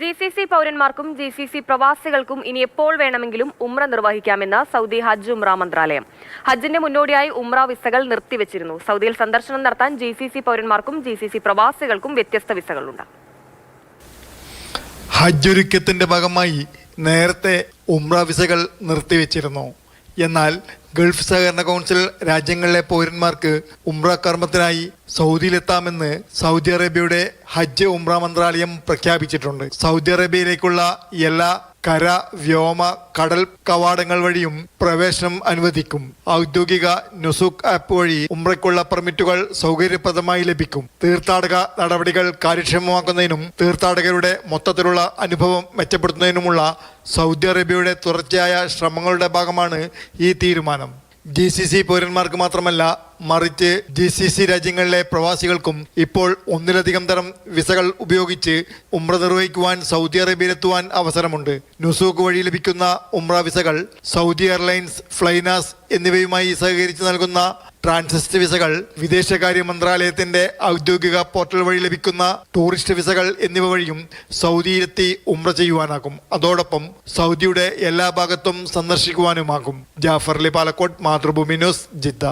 G C C പൗരന്മാർക്കും G C C പ്രവാസികൾക്കും ഇനി എപ്പോൾ വേണമെങ്കിലും ഉംറ നിർവഹിക്കാമെന്ന് സൗദി ഹജ്ജ് ഉംറ മന്ത്രാലയം. ഹജ്ജിന്റെ മുന്നോടിയായി ഉംറ വിസകൾ നിർത്തിവച്ചിരുന്നു. സൗദിയിൽ സന്ദർശനം നടത്താൻ ജി സി സി പൗരന്മാർക്കും ജി സി സി പ്രവാസികൾക്കും വ്യത്യസ്ത വിസകളുണ്ട്. ഹജ്ജൊരുക്കത്തിന്റെ ഭാഗമായി നേരത്തെ ഉംറ വിസകൾ നിർത്തിവെച്ചിരുന്നു. എന്നാൽ ഗൾഫ് സഹകരണ കൗൺസിൽ രാജ്യങ്ങളിലെ പൗരന്മാർക്ക് ഉംറ കർമ്മത്തിനായി സൗദിയിലെത്താമെന്ന് സൗദി അറേബ്യയുടെ ഹജ്ജ് ഉംറ മന്ത്രാലയം പ്രഖ്യാപിച്ചിട്ടുണ്ട്. സൗദി അറേബ്യയിലേക്കുള്ള എല്ലാ കര വ്യോമ കടൽ കവാടങ്ങൾ വഴിയും പ്രവേശനം അനുവദിക്കും. ഔദ്യോഗിക നുസുക് ആപ്പ് വഴി ഉമ്രയ്ക്കുള്ള പെർമിറ്റുകൾ സൗകര്യപ്രദമായി ലഭിക്കും. തീർത്ഥാടക നടപടികൾ കാര്യക്ഷമമാക്കുന്നതിനും തീർത്ഥാടകരുടെ മൊത്തത്തിലുള്ള അനുഭവം മെച്ചപ്പെടുത്തുന്നതിനുമുള്ള സൗദി അറേബ്യയുടെ തുടർച്ചയായ ശ്രമങ്ങളുടെ ഭാഗമാണ് ഈ തീരുമാനം. ജി സി സി പൗരന്മാർക്ക് മാത്രമല്ല മറിച്ച് ജി സി സി രാജ്യങ്ങളിലെ പ്രവാസികൾക്കും ഇപ്പോൾ ഒന്നിലധികം തരം വിസകൾ ഉപയോഗിച്ച് ഉമ്ര നിർവഹിക്കുവാൻ സൗദി അറേബ്യയിലെത്തുവാൻ അവസരമുണ്ട്. നുസൂക്ക് വഴി ലഭിക്കുന്ന ഉമ്ര വിസകൾ സൗദി എയർലൈൻസ് ഫ്ലൈനാസ് എന്നിവയുമായി സഹകരിച്ച് നൽകുന്ന ട്രാൻസിസ്റ്റ് വിസകൾ വിദേശകാര്യ മന്ത്രാലയത്തിന്റെ ഔദ്യോഗിക പോർട്ടൽ വഴി ലഭിക്കുന്ന ടൂറിസ്റ്റ് വിസകൾ എന്നിവ വഴിയും സൗദിയിലെത്തി ഉമ്ര ചെയ്യുവാനാകും. അതോടൊപ്പം സൗദിയുടെ എല്ലാ ഭാഗത്തും സന്ദർശിക്കുവാനുമാകും. Jafar Ali Palakkot Mathrubhumi news Jeddah.